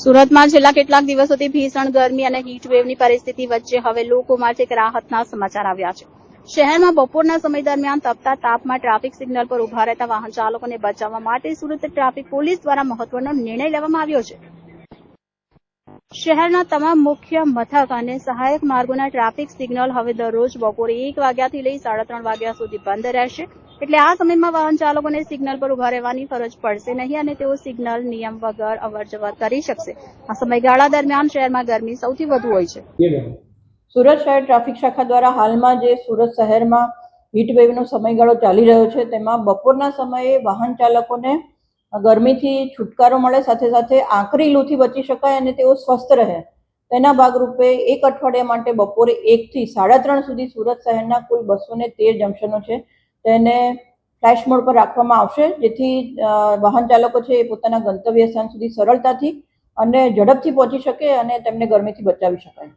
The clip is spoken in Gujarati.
સુરતમાં છેલ્લા કેટલાક દિવસોથી ભીષણ ગરમી અને વેવની પરિસ્થિતિ વચ્ચે હવે લોકોમાં એક રાહતના સમાચાર આવ્યા છે. શહેરમાં બપોરના સમય દરમિયાન તપતા તાપમાં ટ્રાફિક સિગ્નલ પર ઊભા રહેતા વાહન ચાલકોને બચાવવા માટે સુરત ટ્રાફિક પોલીસ દ્વારા મહત્વનો નિર્ણય લેવામાં આવ્યો છે. શહેરના તમામ મુખ્ય મથક અને સહાયક માર્ગોના ટ્રાફિક સિગ્નલ હવે દરરોજ બપોરે એક વાગ્યાથી લઈ સાડા ત્રણ વાગ્યા સુધી બંધ રહેશે. એટલે આ સમયમાં વાહન ચાલકોને સિગ્નલ પર ઊભા રહેવાની ફરજ પડશે નહીં અને તેઓ સિગ્નલ નિયમ વગર અવરજવર કરી શકશે. આ સમયગાળા દરમિયાન શહેરમાં ગરમી સૌથી વધુ હોય છે. સુરત શહેર ટ્રાફિક શાખા દ્વારા હાલમાં જે સુરત શહેરમાં હીટવેવનો સમયગાળો ચાલી રહ્યો છે તેમાં બપોરના સમયે વાહન ચાલકોને ગરમીથી છુટકારો મળે સાથે સાથે આકરી લૂથી બચી શકાય અને તેઓ સ્વસ્થ રહે. તેના ભાગરૂપે એક અઠવાડિયા માટે બપોરે એકથી સાડા ત્રણ સુધી સુરત શહેરના કુલ બસો તેર જંકશનો છે તેને ફ્લેશ મોડ પર રાખવામાં આવશે, જેથી વાહન ચાલકો છે એ પોતાના ગંતવ્ય સ્થાન સુધી સરળતાથી અને ઝડપથી પહોંચી શકે અને તેમને ગરમીથી બચાવી શકાય.